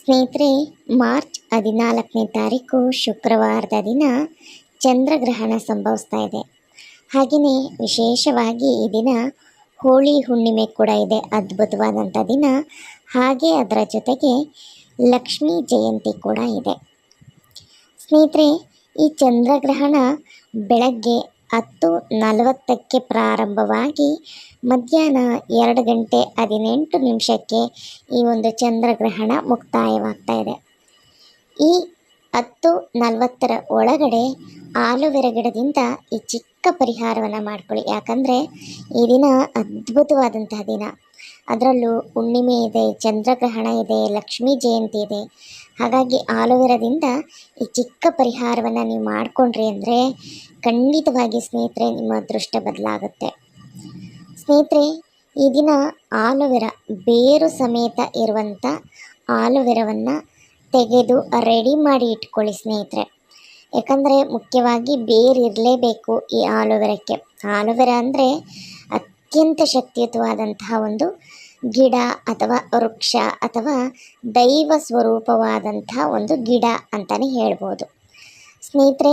ಸ್ನೇಹಿತರೆ, ಮಾರ್ಚ್ ಹದಿನಾಲ್ಕನೇ ತಾರೀಕು ಶುಕ್ರವಾರದ ದಿನ ಚಂದ್ರಗ್ರಹಣ ಸಂಭವಿಸ್ತಾ ಇದೆ. ಹಾಗೆಯೇ ವಿಶೇಷವಾಗಿ ಈ ದಿನ ಹೋಳಿ ಹುಣ್ಣಿಮೆ ಕೂಡ ಇದೆ. ಅದ್ಭುತವಾದಂಥ ದಿನ. ಹಾಗೆ ಅದರ ಜೊತೆಗೆ ಲಕ್ಷ್ಮೀ ಜಯಂತಿ ಕೂಡ ಇದೆ. ಸ್ನೇಹಿತರೆ, ಈ ಚಂದ್ರಗ್ರಹಣ ಬೆಳಗ್ಗೆ ಹತ್ತು ನಲವತ್ತಕ್ಕೆ ಪ್ರಾರಂಭವಾಗಿ ಮಧ್ಯಾಹ್ನ ಎರಡು ಗಂಟೆ ಹದಿನೆಂಟು ನಿಮಿಷಕ್ಕೆ ಈ ಒಂದು ಚಂದ್ರಗ್ರಹಣ ಮುಕ್ತಾಯವಾಗ್ತಾ ಇದೆ. ಈ ಹತ್ತು ನಲವತ್ತರ ಒಳಗಡೆ ಆಲೋವೆರ ಗಿಡದಿಂದ ಈ ಚಿಕ್ಕ ಪರಿಹಾರವನ್ನು ಮಾಡ್ಕೊಳ್ಳಿ. ಯಾಕಂದರೆ ಈ ದಿನ ಅದ್ಭುತವಾದಂತಹ ದಿನ. ಅದರಲ್ಲೂ ಹುಣ್ಣಿಮೆ ಇದೆ, ಚಂದ್ರಗ್ರಹಣ ಇದೆ, ಲಕ್ಷ್ಮೀ ಜಯಂತಿ ಇದೆ. ಹಾಗಾಗಿ ಆಲೋವೆರಾದಿಂದ ಈ ಚಿಕ್ಕ ಪರಿಹಾರವನ್ನು ನೀವು ಮಾಡಿಕೊಂಡ್ರಿ ಅಂದರೆ ಖಂಡಿತವಾಗಿ ಸ್ನೇಹಿತರೆ ನಿಮ್ಮ ಅದೃಷ್ಟ ಬದಲಾಗುತ್ತೆ. ಸ್ನೇಹಿತರೆ, ಈ ದಿನ ಆಲೋವೆರಾ ಬೇರು ಸಮೇತ ಇರುವಂಥ ಆಲೋವೆರಾವನ್ನು ತೆಗೆದು ರೆಡಿ ಮಾಡಿ ಇಟ್ಕೊಳ್ಳಿ ಸ್ನೇಹಿತರೆ. ಯಾಕಂದರೆ ಮುಖ್ಯವಾಗಿ ಬೇರು ಇರಲೇಬೇಕು ಈ ಆಲೋವೆರಾಕ್ಕೆ. ಆಲೋವೆರಾ ಅಂದರೆ ಅತ್ಯಂತ ಶಕ್ತಿಯುತವಾದಂತಹ ಒಂದು ಗಿಡ ಅಥವಾ ವೃಕ್ಷ ಅಥವಾ ದೈವ ಸ್ವರೂಪವಾದಂತಹ ಒಂದು ಗಿಡ ಅಂತಲೇ ಹೇಳ್ಬೋದು. ಸ್ನೇಹಿತರೆ,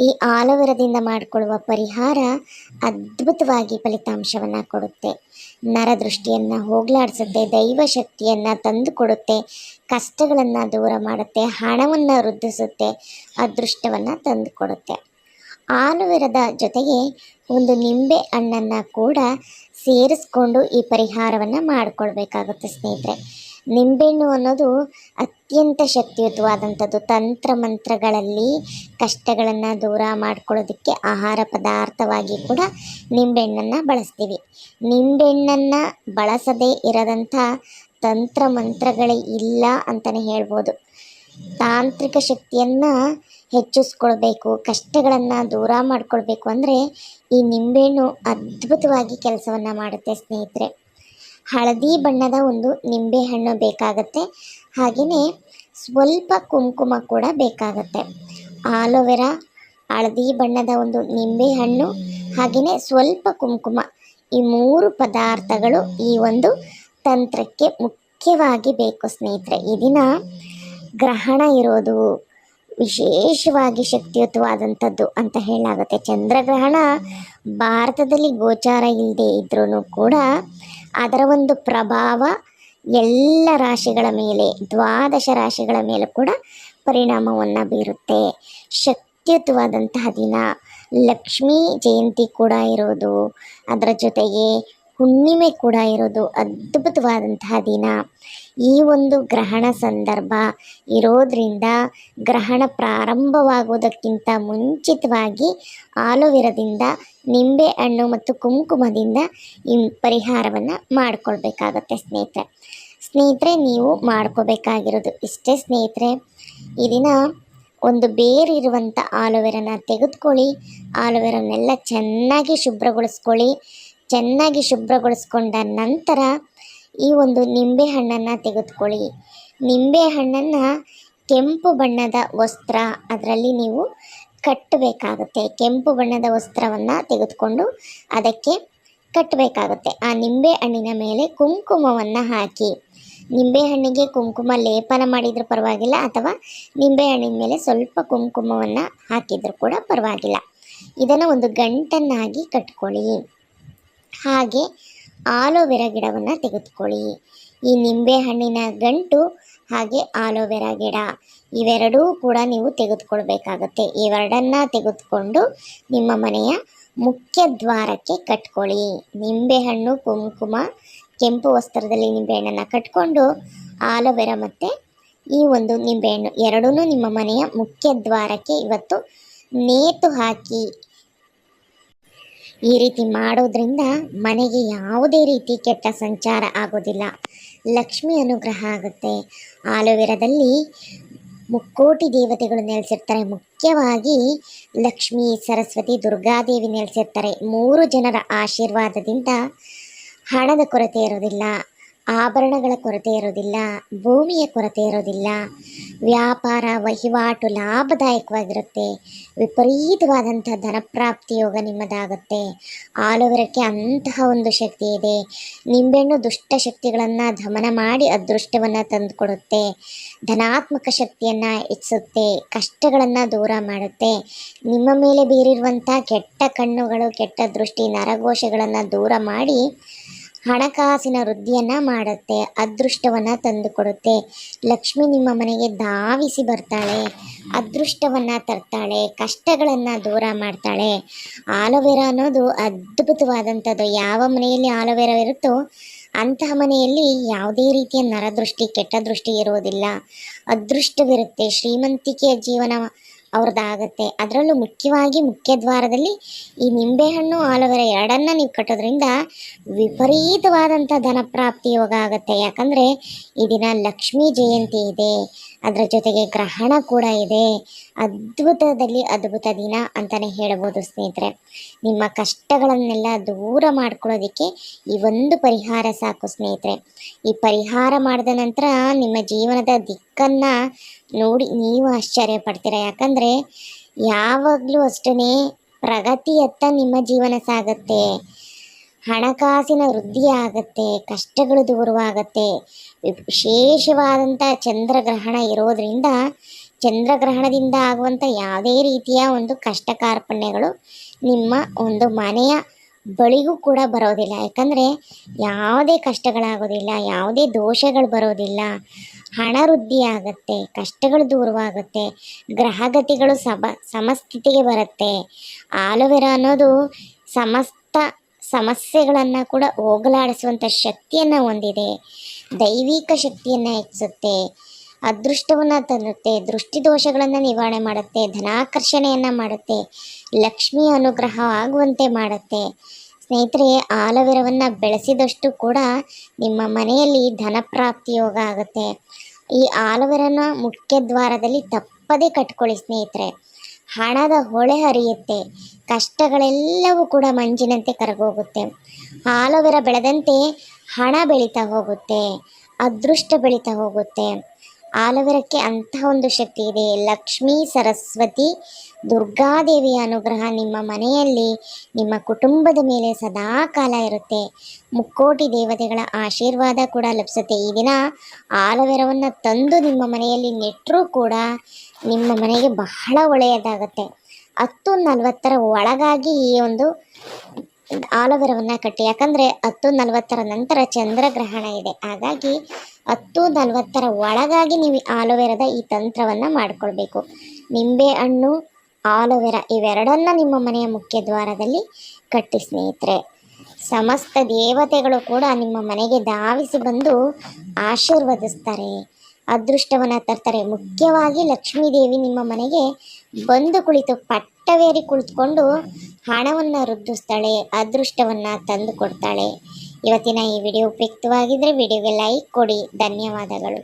ಈ ಆಲೋವೆರದಿಂದ ಮಾಡಿಕೊಳ್ಳುವ ಪರಿಹಾರ ಅದ್ಭುತವಾಗಿ ಫಲಿತಾಂಶವನ್ನು ಕೊಡುತ್ತೆ. ನರದೃಷ್ಟಿಯನ್ನು ಹೋಗಲಾಡಿಸುತ್ತೆ ದೈವ ಶಕ್ತಿಯನ್ನು ತಂದು ಕೊಡುತ್ತೆ ಕಷ್ಟಗಳನ್ನು ದೂರ ಮಾಡುತ್ತೆ, ಹಣವನ್ನು ವೃದ್ಧಿಸುತ್ತೆ, ಅದೃಷ್ಟವನ್ನು ತಂದು ಕೊಡುತ್ತೆ ಆಲುವೆರದ ಜೊತೆಗೆ ಒಂದು ನಿಂಬೆ ಹಣ್ಣನ್ನು ಕೂಡ ಸೇರಿಸ್ಕೊಂಡು ಈ ಪರಿಹಾರವನ್ನು ಮಾಡಿಕೊಳ್ಬೇಕಾಗುತ್ತೆ ಸ್ನೇಹಿತರೆ. ನಿಂಬೆಹಣ್ಣು ಅನ್ನೋದು ಅತ್ಯಂತ ಶಕ್ತಿಯುತವಾದಂಥದ್ದು. ತಂತ್ರ ಮಂತ್ರಗಳಲ್ಲಿ ಕಷ್ಟಗಳನ್ನು ದೂರ ಮಾಡ್ಕೊಳ್ಳೋದಕ್ಕೆ ಆಹಾರ ಪದಾರ್ಥವಾಗಿ ಕೂಡ ನಿಂಬೆಹಣ್ಣನ್ನು ಬಳಸ್ತೀವಿ. ನಿಂಬೆಹಣ್ಣನ್ನು ಬಳಸದೇ ಇರದಂಥ ತಂತ್ರ ಮಂತ್ರಗಳೇ ಇಲ್ಲ ಅಂತಲೇ ಹೇಳ್ಬೋದು. ತಾಂತ್ರಿಕ ಶಕ್ತಿಯನ್ನು ಹೆಚ್ಚಿಸ್ಕೊಳ್ಬೇಕು, ಕಷ್ಟಗಳನ್ನು ದೂರ ಮಾಡಿಕೊಳ್ಬೇಕು ಅಂದರೆ ಈ ನಿಂಬೆಹಣ್ಣು ಅದ್ಭುತವಾಗಿ ಕೆಲಸವನ್ನು ಮಾಡುತ್ತೆ ಸ್ನೇಹಿತರೆ. ಹಳದಿ ಬಣ್ಣದ ಒಂದು ನಿಂಬೆಹಣ್ಣು ಬೇಕಾಗುತ್ತೆ ಹಾಗೆಯೇ ಸ್ವಲ್ಪ ಕುಂಕುಮ ಕೂಡ ಬೇಕಾಗುತ್ತೆ. ಆಲೋವೆರಾ ಹಳದಿ ಬಣ್ಣದ ಒಂದು ನಿಂಬೆಹಣ್ಣು ಹಾಗೆಯೇ ಸ್ವಲ್ಪ ಕುಂಕುಮ. ಈ ಮೂರು ಪದಾರ್ಥಗಳು ಈ ಒಂದು ತಂತ್ರಕ್ಕೆ ಮುಖ್ಯವಾಗಿ ಬೇಕು ಸ್ನೇಹಿತರೆ. ಈ ದಿನ ಗ್ರಹಣ ಇರೋದು ವಿಶೇಷವಾಗಿ ಶಕ್ತಿಯುತವಾದಂಥದ್ದು ಅಂತ ಹೇಳಲಾಗುತ್ತೆ. ಚಂದ್ರಗ್ರಹಣ ಭಾರತದಲ್ಲಿ ಗೋಚಾರ ಇಲ್ಲದೆ ಇದ್ರೂ ಕೂಡ ಅದರ ಒಂದು ಪ್ರಭಾವ ಎಲ್ಲ ರಾಶಿಗಳ ಮೇಲೆ, ದ್ವಾದಶ ರಾಶಿಗಳ ಮೇಲೆ ಕೂಡ ಪರಿಣಾಮವನ್ನು ಬೀರುತ್ತೆ. ಶಕ್ತಿಯುತವಾದಂತಹ ದಿನ ಲಕ್ಷ್ಮೀ ಜಯಂತಿ ಕೂಡ ಇರೋದು. ಅದರ ಜೊತೆಗೆ ಹುಣ್ಣಿಮೆ ಕೂಡ ಇರೋದು ಅದ್ಭುತವಾದಂತಹ ದಿನ. ಈ ಒಂದು ಗ್ರಹಣ ಸಂದರ್ಭ ಇರೋದ್ರಿಂದ ಗ್ರಹಣ ಪ್ರಾರಂಭವಾಗುವುದಕ್ಕಿಂತ ಮುಂಚಿತವಾಗಿ ಆಲೋವೆರದಿಂದ ನಿಂಬೆ ಹಣ್ಣು ಮತ್ತು ಕುಂಕುಮದಿಂದ ಈ ಪರಿಹಾರವನ್ನು ಮಾಡಿಕೊಳ್ಬೇಕಾಗತ್ತೆ ಸ್ನೇಹಿತರೆ. ಸ್ನೇಹಿತರೆ, ನೀವು ಮಾಡ್ಕೋಬೇಕಾಗಿರೋದು ಇಷ್ಟೇ ಸ್ನೇಹಿತರೆ. ಈ ದಿನ ಒಂದು ಬೇರಿರುವಂಥ ಆಲೋವೆರನ ತೆಗೆದುಕೊಳ್ಳಿ. ಆಲೋವೆರನ್ನೆಲ್ಲ ಚೆನ್ನಾಗಿ ಶುಭ್ರಗೊಳಿಸ್ಕೊಳ್ಳಿ. ಚೆನ್ನಾಗಿ ಶುಭ್ರಗೊಳಿಸ್ಕೊಂಡ ನಂತರ ಈ ಒಂದು ನಿಂಬೆ ಹಣ್ಣನ್ನು ತೆಗೆದುಕೊಳ್ಳಿ. ನಿಂಬೆ ಹಣ್ಣನ್ನು ಕೆಂಪು ಬಣ್ಣದ ವಸ್ತ್ರ ಅದರಲ್ಲಿ ನೀವು ಕಟ್ಟಬೇಕಾಗುತ್ತೆ. ಕೆಂಪು ಬಣ್ಣದ ವಸ್ತ್ರವನ್ನು ತೆಗೆದುಕೊಂಡು ಅದಕ್ಕೆ ಕಟ್ಟಬೇಕಾಗುತ್ತೆ. ಆ ನಿಂಬೆ ಹಣ್ಣಿನ ಮೇಲೆ ಕುಂಕುಮವನ್ನು ಹಾಕಿ. ನಿಂಬೆ ಹಣ್ಣಿಗೆ ಕುಂಕುಮ ಲೇಪನ ಮಾಡಿದರೂ ಪರವಾಗಿಲ್ಲ ಅಥವಾ ನಿಂಬೆ ಹಣ್ಣಿನ ಮೇಲೆ ಸ್ವಲ್ಪ ಕುಂಕುಮವನ್ನು ಹಾಕಿದರೂ ಕೂಡ ಪರವಾಗಿಲ್ಲ. ಇದನ್ನು ಒಂದು ಗಂಟನ್ನಾಗಿ ಕಟ್ಕೊಳ್ಳಿ. ಹಾಗೆ ಆಲೋವೆರಾ ಗಿಡವನ್ನು ತೆಗೆದುಕೊಳ್ಳಿ. ಈ ನಿಂಬೆ ಹಣ್ಣಿನ ಗಂಟು ಹಾಗೆ ಆಲೋವೆರಾ ಗಿಡ, ಇವೆರಡೂ ಕೂಡ ನೀವು ತೆಗೆದುಕೊಳ್ಬೇಕಾಗತ್ತೆ. ಇವೆರಡನ್ನು ತೆಗೆದುಕೊಂಡು ನಿಮ್ಮ ಮನೆಯ ಮುಖ್ಯ ದ್ವಾರಕ್ಕೆ ಕಟ್ಕೊಳ್ಳಿ. ನಿಂಬೆಹಣ್ಣು ಕುಂಕುಮ, ಕೆಂಪು ವಸ್ತ್ರದಲ್ಲಿ ನಿಂಬೆಹಣ್ಣನ್ನು ಕಟ್ಕೊಂಡು ಆಲೋವೆರಾ ಮತ್ತು ಈ ಒಂದು ನಿಂಬೆಹಣ್ಣು ಎರಡೂ ನಿಮ್ಮ ಮನೆಯ ಮುಖ್ಯ ದ್ವಾರಕ್ಕೆ ಇವತ್ತು ನೇತು ಹಾಕಿ ಈ ರೀತಿ ಮಾಡೋದ್ರಿಂದ ಮನೆಗೆ ಯಾವುದೇ ರೀತಿ ಕೆಟ್ಟ ಸಂಚಾರ ಆಗೋದಿಲ್ಲ. ಲಕ್ಷ್ಮಿ ಅನುಗ್ರಹ ಆಗುತ್ತೆ. ಆಲೋವೆರಾದಲ್ಲಿ ಮುಕ್ಕೋಟಿ ದೇವತೆಗಳು ನೆಲೆಸಿರ್ತಾರೆ. ಮುಖ್ಯವಾಗಿ ಲಕ್ಷ್ಮಿ, ಸರಸ್ವತಿ ದುರ್ಗಾದೇವಿ ನೆಲೆಸಿರ್ತಾರೆ. ಮೂರು ಜನರ ಆಶೀರ್ವಾದದಿಂದ ಹಣದ ಕೊರತೆ ಇರೋದಿಲ್ಲ. ಆಭರಣಗಳ ಕೊರತೆ ಇರೋದಿಲ್ಲ, ಭೂಮಿಯ ಕೊರತೆ ಇರೋದಿಲ್ಲ. ವ್ಯಾಪಾರ, ವಹಿವಾಟು ಲಾಭದಾಯಕವಾಗಿರುತ್ತೆ. ವಿಪರೀತವಾದಂಥ ಧನಪ್ರಾಪ್ತಿ ಯೋಗ ನಿಮ್ಮದಾಗುತ್ತೆ. ಆಲೋವೆರಕ್ಕೆ ಅಂತಹ ಒಂದು ಶಕ್ತಿ ಇದೆ. ನಿಂಬೆಹಣ್ಣು ದುಷ್ಟ ಶಕ್ತಿಗಳನ್ನು ದಮನ ಮಾಡಿ ಅದೃಷ್ಟವನ್ನು ತಂದುಕೊಡುತ್ತೆ. ಧನಾತ್ಮಕ ಶಕ್ತಿಯನ್ನು ಹೆಚ್ಚಿಸುತ್ತೆ. ಕಷ್ಟಗಳನ್ನು ದೂರ ಮಾಡುತ್ತೆ. ನಿಮ್ಮ ಮೇಲೆ ಬೀರಿರುವಂಥ ಕೆಟ್ಟ ಕಣ್ಣುಗಳು, ಕೆಟ್ಟ ದೃಷ್ಟಿ, ನರಘೋಷಗಳನ್ನು ದೂರ ಮಾಡಿ ಹಣಕಾಸಿನ ವೃದ್ಧಿಯನ್ನು ಮಾಡುತ್ತೆ, ಅದೃಷ್ಟವನ್ನು ತಂದುಕೊಡುತ್ತೆ. ಲಕ್ಷ್ಮಿ ನಿಮ್ಮ ಮನೆಗೆ ಧಾವಿಸಿ ಬರ್ತಾಳೆ, ಅದೃಷ್ಟವನ್ನು ತರ್ತಾಳೆ, ಕಷ್ಟಗಳನ್ನು ದೂರ ಮಾಡ್ತಾಳೆ. ಆಲೋವೆರಾ ಅನ್ನೋದು ಅದ್ಭುತವಾದಂಥದ್ದು. ಯಾವ ಮನೆಯಲ್ಲಿ ಆಲೋವೆರಾ ಇರುತ್ತೋ ಅಂತಹ ಮನೆಯಲ್ಲಿ ಯಾವುದೇ ರೀತಿಯ ನರದೃಷ್ಟಿ ಕೆಟ್ಟ ದೃಷ್ಟಿ ಇರುವುದಿಲ್ಲ. ಅದೃಷ್ಟವಿರುತ್ತೆ. ಶ್ರೀಮಂತಿಕೆಯ ಜೀವನ ಅವ್ರದ್ದಾಗತ್ತೆ. ಅದರಲ್ಲೂ ಮುಖ್ಯವಾಗಿ ಮುಖ್ಯ ದ್ವಾರದಲ್ಲಿ ಈ ನಿಂಬೆಹಣ್ಣು ಆಲೋವೆರಾ ಎರಡನ್ನ ನೀವು ಕಟ್ಟೋದ್ರಿಂದ ವಿಪರೀತವಾದಂಥ ಧನಪ್ರಾಪ್ತಿ ಯೋಗ ಆಗುತ್ತೆ. ಯಾಕಂದರೆ ಈ ದಿನ ಲಕ್ಷ್ಮೀ ಜಯಂತಿ ಇದೆ. ಅದರ ಜೊತೆಗೆ ಗ್ರಹಣ ಕೂಡ ಇದೆ. ಅದ್ಭುತದಲ್ಲಿ ಅದ್ಭುತ ದಿನ ಅಂತಲೇ ಹೇಳ್ಬೋದು ಸ್ನೇಹಿತರೆ. ನಿಮ್ಮ ಕಷ್ಟಗಳನ್ನೆಲ್ಲ ದೂರ ಮಾಡ್ಕೊಳ್ಳೋದಕ್ಕೆ ಈ ಒಂದು ಪರಿಹಾರ ಸಾಕು ಸ್ನೇಹಿತರೆ. ಈ ಪರಿಹಾರ ಮಾಡಿದ ನಂತರ ನಿಮ್ಮ ಜೀವನದ ದಿಕ್ಕನ್ನು ನೋಡಿ ನೀವು ಆಶ್ಚರ್ಯ ಪಡ್ತೀರ? ಯಾಕಂದರೆ ಯಾವಾಗಲೂ ಅಷ್ಟೇ ಪ್ರಗತಿಯತ್ತ ನಿಮ್ಮ ಜೀವನ ಸಾಗುತ್ತೆ. ಹಣಕಾಸಿನ ವೃದ್ಧಿ ಆಗುತ್ತೆ, ಕಷ್ಟಗಳು ದೂರವಾಗುತ್ತೆ. ವಿಶೇಷವಾದಂಥ ಚಂದ್ರಗ್ರಹಣ ಇರೋದ್ರಿಂದ ಚಂದ್ರಗ್ರಹಣದಿಂದ ಆಗುವಂಥ ಯಾವುದೇ ರೀತಿಯ ಒಂದು ಕಷ್ಟ ಕಾರ್ಪಣ್ಯಗಳು ನಿಮ್ಮ ಒಂದು ಮನೆಯ ಬಳಿಗೂ ಕೂಡ ಬರೋದಿಲ್ಲ. ಯಾಕಂದರೆ ಯಾವುದೇ ಕಷ್ಟಗಳಾಗೋದಿಲ್ಲ, ಯಾವುದೇ ದೋಷಗಳು ಬರೋದಿಲ್ಲ. ಹಣ ವೃದ್ಧಿ ಆಗುತ್ತೆ, ಕಷ್ಟಗಳು ದೂರವಾಗುತ್ತೆ, ಗ್ರಹಗತಿಗಳು ಸಮ, ಸಮಸ್ಥಿತಿಗೆ ಬರುತ್ತೆ. ಆಲೋವೆರಾ ಅನ್ನೋದು ಸಮಸ್ತ ಸಮಸ್ಯೆಗಳನ್ನು ಕೂಡ ಹೋಗಲಾಡಿಸುವಂಥ ಶಕ್ತಿಯನ್ನು ಹೊಂದಿದೆ. ದೈವಿಕ ಶಕ್ತಿಯನ್ನು ಹೆಚ್ಚಿಸುತ್ತೆ. ಅದೃಷ್ಟವನ್ನು ತರುತ್ತೆ ದೃಷ್ಟಿದೋಷಗಳನ್ನು ನಿವಾರಣೆ ಮಾಡುತ್ತೆ, ಧನಾಕರ್ಷಣೆಯನ್ನು ಮಾಡುತ್ತೆ, ಲಕ್ಷ್ಮಿ ಅನುಗ್ರಹ ಆಗುವಂತೆ ಮಾಡುತ್ತೆ. ಸ್ನೇಹಿತರೆ, ಆಲೋವೆರವನ್ನು ಬೆಳೆಸಿದಷ್ಟು ಕೂಡ ನಿಮ್ಮ ಮನೆಯಲ್ಲಿ ಧನಪ್ರಾಪ್ತಿ ಯೋಗ ಆಗುತ್ತೆ. ಈ ಆಲೋವೆರನ ಮುಖ್ಯ ದ್ವಾರದಲ್ಲಿ ತಪ್ಪದೇ ಕಟ್ಕೊಳ್ಳಿ ಸ್ನೇಹಿತರೆ. ಹಣದ ಹೊಳೆ ಹರಿಯುತ್ತೆ, ಕಷ್ಟಗಳೆಲ್ಲವೂ ಕೂಡ ಮಂಜಿನಂತೆ ಕರಗೋಗುತ್ತೆ. ಆಲೋವೆರ ಬೆಳೆದಂತೆ ಹಣ ಬೆಳೀತಾ ಹೋಗುತ್ತೆ, ಅದೃಷ್ಟ ಬೆಳೀತಾ ಹೋಗುತ್ತೆ. ಆಲೋವೆರಕ್ಕೆ ಅಂತಹ ಒಂದು ಶಕ್ತಿ ಇದೆ. ಲಕ್ಷ್ಮೀ, ಸರಸ್ವತಿ, ದುರ್ಗಾದೇವಿಯ ಅನುಗ್ರಹ ನಿಮ್ಮ ಮನೆಯಲ್ಲಿ, ನಿಮ್ಮ ಕುಟುಂಬದ ಮೇಲೆ ಸದಾ ಕಾಲ ಇರುತ್ತೆ. ಮುಕ್ಕೋಟಿ ದೇವತೆಗಳ ಆಶೀರ್ವಾದ ಕೂಡ ಲಭಿಸುತ್ತೆ. ಈ ದಿನ ಆಲೋವೆರವನ್ನು ತಂದು ನಿಮ್ಮ ಮನೆಯಲ್ಲಿ ನೆಟ್ಟರೂ ಕೂಡ ನಿಮ್ಮ ಮನೆಗೆ ಬಹಳ ಒಳ್ಳೆಯದಾಗುತ್ತೆ. ಹತ್ತು ನಲವತ್ತರ ಒಳಗಾಗಿ ಈ ಒಂದು ಆಲೋವೆರವನ್ನು ಕಟ್ಟಿ. ಯಾಕಂದರೆ ಹತ್ತು ನಲವತ್ತರ ನಂತರ ಚಂದ್ರಗ್ರಹಣ ಇದೆ. ಹಾಗಾಗಿ ಹತ್ತು ನಲವತ್ತರ ಒಳಗಾಗಿ ನೀವು ಆಲೋವೆರಾದ ಈ ತಂತ್ರವನ್ನು ಮಾಡಿಕೊಳ್ಬೇಕು. ನಿಂಬೆ ಹಣ್ಣು, ಆಲೋವೆರಾ ಇವೆರಡನ್ನ ನಿಮ್ಮ ಮನೆಯ ಮುಖ್ಯ ದ್ವಾರದಲ್ಲಿ ಕಟ್ಟಿ, ಸ್ನೇಹಿತರೆ. ಸಮಸ್ತ ದೇವತೆಗಳು ಕೂಡ ನಿಮ್ಮ ಮನೆಗೆ ಧಾವಿಸಿ ಬಂದು ಆಶೀರ್ವದಿಸ್ತಾರೆ, ಅದೃಷ್ಟವನ್ನು ತರ್ತಾರೆ. ಮುಖ್ಯವಾಗಿ ಲಕ್ಷ್ಮೀದೇವಿ ನಿಮ್ಮ ಮನೆಗೆ ಬಂದು ಕುಳಿತು ಪಟ್ಟವೇರಿ ಕುಳಿತುಕೊಂಡು ಹಣವನ್ನು ವೃದ್ಧಿಸ್ತಾಳೆ ಅದೃಷ್ಟವನ್ನು ತಂದು ಕೊಡ್ತಾಳೆ. ಇವತ್ತಿನ ಈ ವಿಡಿಯೋ ಉಪಯುಕ್ತವಾಗಿದ್ದರೆ ವಿಡಿಯೋಗೆ ಲೈಕ್ ಕೊಡಿ. ಧನ್ಯವಾದಗಳು.